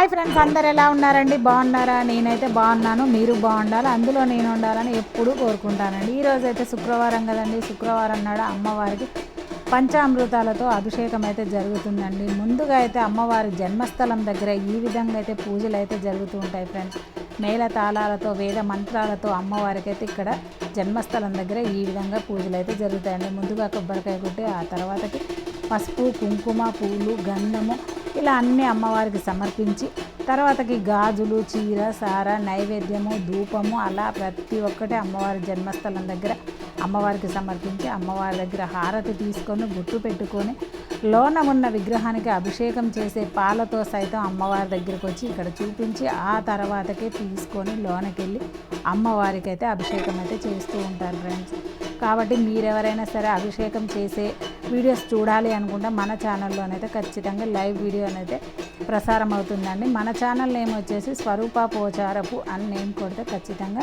Hi friends అందరు ఎలా ఉన్నారండి? బాగున్నారా? నేనైతే బాగున్నాను. మీరు బాగుండాలి? అందులో నేను ఉండాలని ఎప్పుడూ కోరుకుంటానండి. ఈరోజు అయితే శుక్రవారం కదండి. శుక్రవారం నాడు అమ్మవారికి పంచామృతాలతో అభిషేకం అయితే జరుగుతుందండి. ముందుగా అయితే అమ్మవారి జన్మస్థలం దగ్గర ఈ విధంగా అయితే పూజలు అయితే జరుగుతూ ఉంటాయి ఫ్రెండ్స్ మేళ తాళాలతో వేద మంత్రాలతో అమ్మవారికి అయితే ఇక్కడ జన్మస్థలం దగ్గర ఈ విధంగా పూజలు అయితే జరుగుతాయండి. ముందుగా కొబ్బరికాయ కొట్టి ఆ తర్వాతకి పసుపు కుంకుమ పూలు గంధము ఇలా అన్ని అమ్మవారికి సమర్పించి తర్వాతకి గాజులు చీర సార నైవేద్యము ధూపము అలా ప్రతి ఒక్కటి అమ్మవారి జన్మస్థలం దగ్గర అమ్మవారికి సమర్పించి అమ్మవారి దగ్గర హారతి తీసుకొని గుట్టు పెట్టుకొని లోన ఉన్న విగ్రహానికి అభిషేకం చేసే పాలతో సైతం అమ్మవారి దగ్గరికి వచ్చి ఇక్కడ చూపించి ఆ తర్వాతకే తీసుకొని లోనకెళ్ళి అమ్మవారికి అయితే అభిషేకం అయితే చేస్తూ ఉంటారు ఫ్రెండ్స్ కాబట్టి మీరెవరైనా సరే అభిషేకం చేసే వీడియోస్ చూడాలి అనుకుంటే మన ఛానల్లోనైతే ఖచ్చితంగా లైవ్ వీడియో అనేది ప్రసారం అవుతుందండి. మన ఛానల్ నేమ్ వచ్చేసి స్వరూప పోచారపు అని నేమ్ కొడితే ఖచ్చితంగా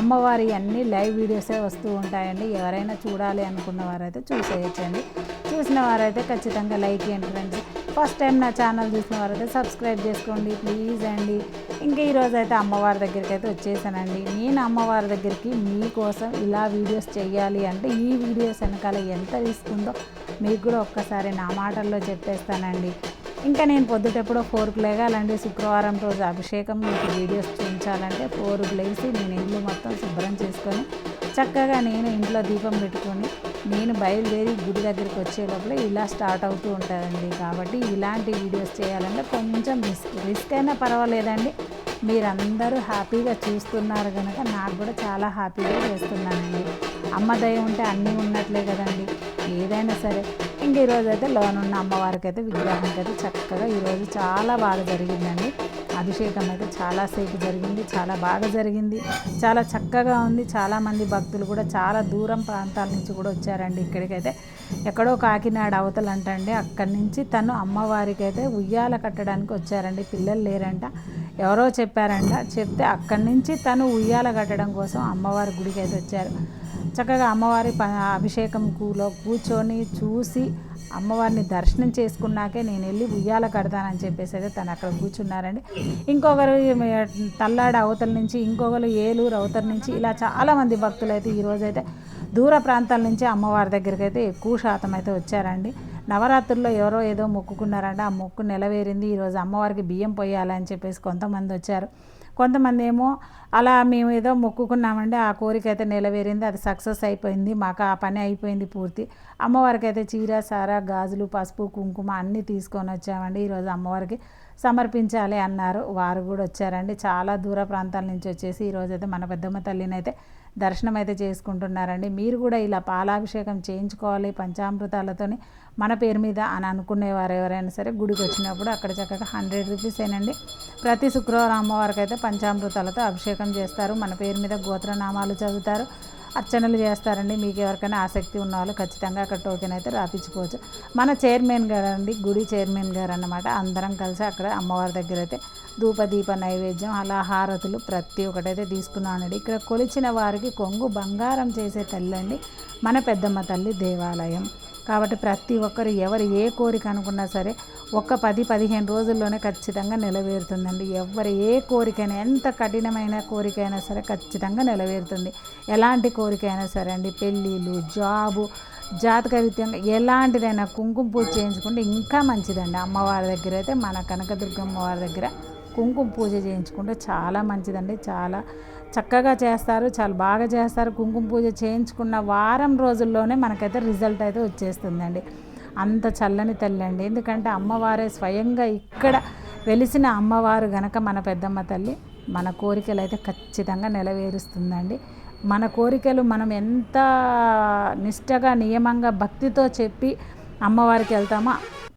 అమ్మవారి అన్ని లైవ్ వీడియోసే వస్తూ ఉంటాయండి. ఎవరైనా చూడాలి అనుకున్న వారైతే చూసేయచ్చండి. చూసిన వారైతే ఖచ్చితంగా లైక్ చేయండి ఫ్రెండ్స్. ఫస్ట్ టైం నా ఛానల్ చూసిన వారైతే సబ్స్క్రైబ్ చేసుకోండి ప్లీజ్ అండి. ఇంకా ఈరోజు అయితే అమ్మవారి దగ్గరికి అయితే వచ్చేసానండి. నేను అమ్మవారి దగ్గరికి మీకోసం ఇలా వీడియోస్ చేయాలి అంటే ఈ వీడియోస్ వెనకాల ఎంత తీసుకుందో మీకు కూడా ఒక్కసారి నా మాటల్లో చెప్పేస్తానండి. ఇంకా నేను పొద్దుటెప్పుడో ఫోర్కి లేగాలండి. శుక్రవారం రోజు అభిషేకం మీకు వీడియోస్ చూపించాలంటే ఫోర్కి లేచి నేను ఇల్లు మొత్తం శుభ్రం చేసుకొని చక్కగా నేను ఇంట్లో దీపం పెట్టుకొని నేను బయలుదేరి గుడి దగ్గరికి వచ్చే లోపల ఇలా స్టార్ట్ అవుతూ ఉంటుందండి. కాబట్టి ఇలాంటి వీడియోస్ చేయాలంటే కొంచెం రిస్క్ రిస్క్ అయినా పర్వాలేదండి. మీరందరూ హ్యాపీగా చూస్తున్నారు కనుక నాకు కూడా చాలా హ్యాపీగా చేస్తున్నానండి. అమ్మ దయ ఉంటే అన్నీ ఉన్నట్లే కదండి. ఏదైనా సరే. ఇంక ఈరోజు అయితే లోనున్న అమ్మవారికి అయితే విగ్రహానికి అయితే చక్కగా ఈరోజు చాలా బాగా జరిగిందండి. అభిషేకం అయితే చాలాసేపు జరిగింది చాలా బాగా జరిగింది చాలా చక్కగా ఉంది. చాలామంది భక్తులు కూడా చాలా దూరం ప్రాంతాల నుంచి కూడా వచ్చారండి ఇక్కడికైతే. ఎక్కడో కాకినాడ అవతలంటండి. అక్కడి నుంచి తను అమ్మవారికి అయితే ఉయ్యాల కట్టడానికి వచ్చారండి. పిల్లలు లేరంట. ఎవరో చెప్పారంట. చెప్తే అక్కడి నుంచి తను ఉయ్యాల కట్టడం కోసం అమ్మవారి గుడికి అయితే వచ్చారు. చక్కగా అమ్మవారి ప అభిషేకం కూలో కూర్చొని చూసి అమ్మవారిని దర్శనం చేసుకున్నాకే నేను వెళ్ళి ఉయ్యాల కడతానని చెప్పేసి అయితే తను అక్కడ కూర్చున్నారండి. ఇంకొకరు తల్లాడ అవతల నుంచి ఇంకొకరు ఏలూరు అవతల నుంచి ఇలా చాలామంది భక్తులు అయితే ఈరోజైతే దూర ప్రాంతాల నుంచి అమ్మవారి దగ్గరికి అయితే ఎక్కువ శాతం అయితే వచ్చారండి. నవరాత్రుల్లో ఎవరో ఏదో మొక్కుకున్నారంటే ఆ మొక్కు నెలవేరింది ఈరోజు అమ్మవారికి బియ్యం పోయాలని చెప్పేసి కొంతమంది వచ్చారు. కొంతమంది ఏమో అలా మేము ఏదో మొక్కుకున్నామండి. ఆ కోరిక అయితే నెలవేరింది అది సక్సెస్ అయిపోయింది. మాకు ఆ పని అయిపోయింది పూర్తి. అమ్మవారికి అయితే చీర సార గాజులు పసుపు కుంకుమ అన్నీ తీసుకొని వచ్చామండి. ఈరోజు అమ్మవారికి సమర్పించాలి అన్నారు. వారు కూడా వచ్చారండి. చాలా దూర ప్రాంతాల నుంచి వచ్చేసి ఈరోజు అయితే మన పెద్దమ్మ తల్లిని అయితే దర్శనం అయితే చేసుకుంటున్నారండి. మీరు కూడా ఇలా పాలాభిషేకం చేయించుకోవాలి పంచామృతాలతోని మన పేరు మీద అని అనుకునేవారు ఎవరైనా సరే గుడికి వచ్చినప్పుడు అక్కడ చక్కగా హండ్రెడ్ రూపీస్ ఏనండి ప్రతి శుక్రవారం అమ్మవారికి అయితే పంచామృతాలతో అభిషేకం చేస్తారు. మన పేరు మీద గోత్రనామాలు చదువుతారు. అర్చనలు చేస్తారండి. మీకు ఎవరికైనా ఆసక్తి ఉన్న వాళ్ళు ఖచ్చితంగా అక్కడ టోకెన్ అయితే రాపించుకోవచ్చు మన చైర్మన్ గారు అండి గుడి చైర్మన్ గారు అన్నమాట అందరం కలిసి అక్కడ అమ్మవారి దగ్గర అయితే ధూపదీప నైవేద్యం అలా హారతులు ప్రతి ఒక్కటైతే తీసుకున్నానండి. ఇక్కడ కొలిచిన వారికి కొంగు బంగారం చేసే తల్లి అండి మన పెద్దమ్మ తల్లి దేవాలయం. కాబట్టి ప్రతి ఒక్కరు ఎవరు ఏ కోరిక అనుకున్నా సరే ఒక్క పది పదిహేను రోజుల్లోనే ఖచ్చితంగా నెలవేరుతుందండి. ఎవరు ఏ కోరికైనా ఎంత కఠినమైన కోరికైనా సరే ఖచ్చితంగా నెలవేరుతుంది. ఎలాంటి కోరిక అయినా సరే అండి పెళ్ళిళ్ళు జాబు జాతక రీత్యంగా ఎలాంటిదైనా కుంకుమ పూజ చేయించుకుంటే ఇంకా మంచిదండి. అమ్మవారి దగ్గర అయితే మన కనకదుర్గమ్మ వారి దగ్గర కుంకుమ పూజ చేయించుకుంటే చాలా మంచిదండి. చాలా చక్కగా చేస్తారు చాలా బాగా చేస్తారు. కుంకుమ పూజ చేయించుకున్న వారం రోజుల్లోనే మనకైతే రిజల్ట్ అయితే వచ్చేస్తుందండి. అంత చల్లని తల్లి అండి ఎందుకంటే అమ్మవారే స్వయంగా ఇక్కడ వెలిసిన అమ్మవారు గనక మన పెద్దమ్మ తల్లి మన కోరికలు అయితే ఖచ్చితంగా నెరవేరుస్తుందండి. మన కోరికలు మనం ఎంత నిష్టగా నియమంగా భక్తితో చెప్పి అమ్మవారికి వెళ్తామో